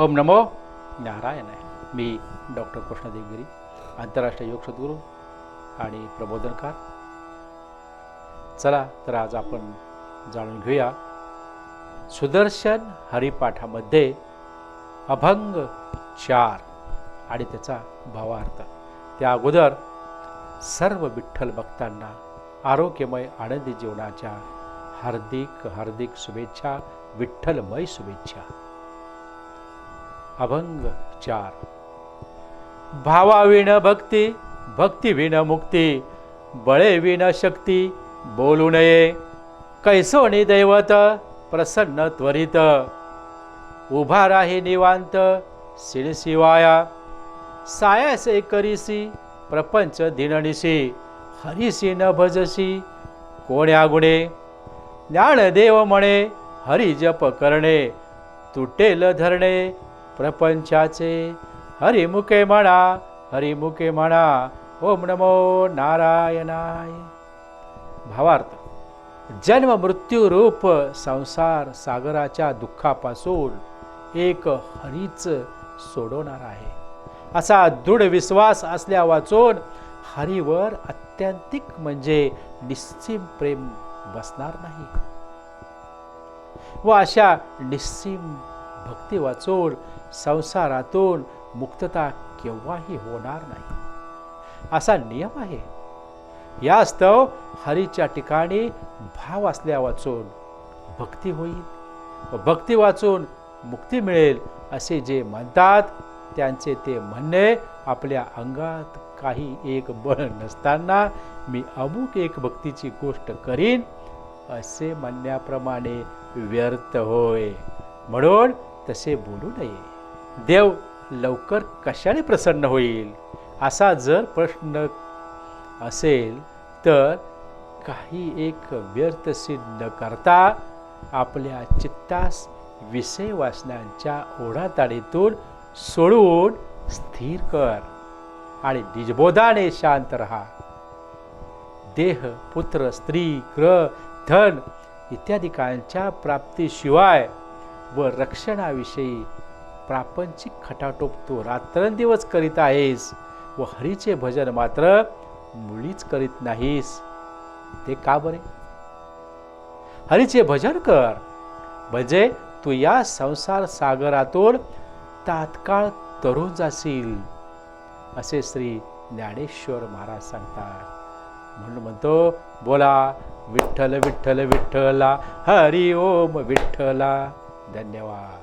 ओम नमो नारायण आहे मी डॉक्टर कृष्णदेवगिरी आंतरराष्ट्रीय योग सद्गुरू आणि प्रबोधनकार. चला तर आज आपण जाणून घेऊया सुदर्शन हरिपाठामध्ये अभंग चार आणि त्याचा भावार्थ. त्या अगोदर सर्व विठ्ठल भक्तांना आरोग्यमय आनंदी जीवनाच्या हार्दिक हार्दिक शुभेच्छा विठ्ठलमय शुभेच्छा. अभंग चार. भावाविण भक्ती भक्तीविण मुक्ती बळेविण शक्ती बोलू नये. कैसोणी दैवत प्रसन्न त्वरित. उभा राही निवांत सिळशिवाया सायासे करीसी प्रपंच दिननिशी. हरिसी न भजसी कोण्या गुणे? ज्ञानदेव म्हणे हरि जप करणे. तुटेल धरणे प्रपंचाचे हरिमुखे म्हणा हरिमुखे म्हणा ओम नमो नारायणाय. भावार्थ जन्म मृत्यू रूप संसार सागराच्या दुःखापासून एक हरीच सोडवणार आहे. असा दृढ विश्वास असल्या वाचून हरीवर अत्यंतिक म्हणजे निश्चिम प्रेम बसणार नाही. व अशा निश्चिम भक्ती वाचून संसारातून मुक्तता केव्हाही होणार नाही. असा नियम आहे. यास्तव हरीच्या ठिकाणी भाव असल्या वाचून भक्ती होईल. व भक्ती वाचून मुक्ती मिळेल असे जे म्हणतात त्यांचे ते म्हणणे आपल्या अंगात काही एक बळ नसताना मी अमुक एक भक्तीची गोष्ट करीन असे म्हणण्याप्रमाणे व्यर्थ होय. म्हणून तसे बोलू नये. देव लवकर कशाने प्रसन्न होईल? असा जर प्रश्न असेल तर काही एक व्यर्थ सिद्ध करता आपल्या चित्तास विषय वासनांच्या ओढाताडीतून सोडून स्थिर कर आणि निजबोधाने शांत रहा. देह पुत्र स्त्री ग्रह धन इत्यादिकांच्या प्राप्तीशिवाय व रक्षणाविषयी प्रापंचिक खटाटोप तू रात्रंदिवस करीत आहेस व हरीचे भजन मात्र मुळीच करीत नाहीस. ते का बरे? हरीचे भजन कर. म्हणजे तू या संसार सागरातून तात्काळ तरुण जाशील असे श्री ज्ञानेश्वर महाराज सांगतात. म्हणून म्हणतो बोला विठ्ठल विठ्ठल विठ्ठला हरी ओम विठ्ठला. धन्यवाद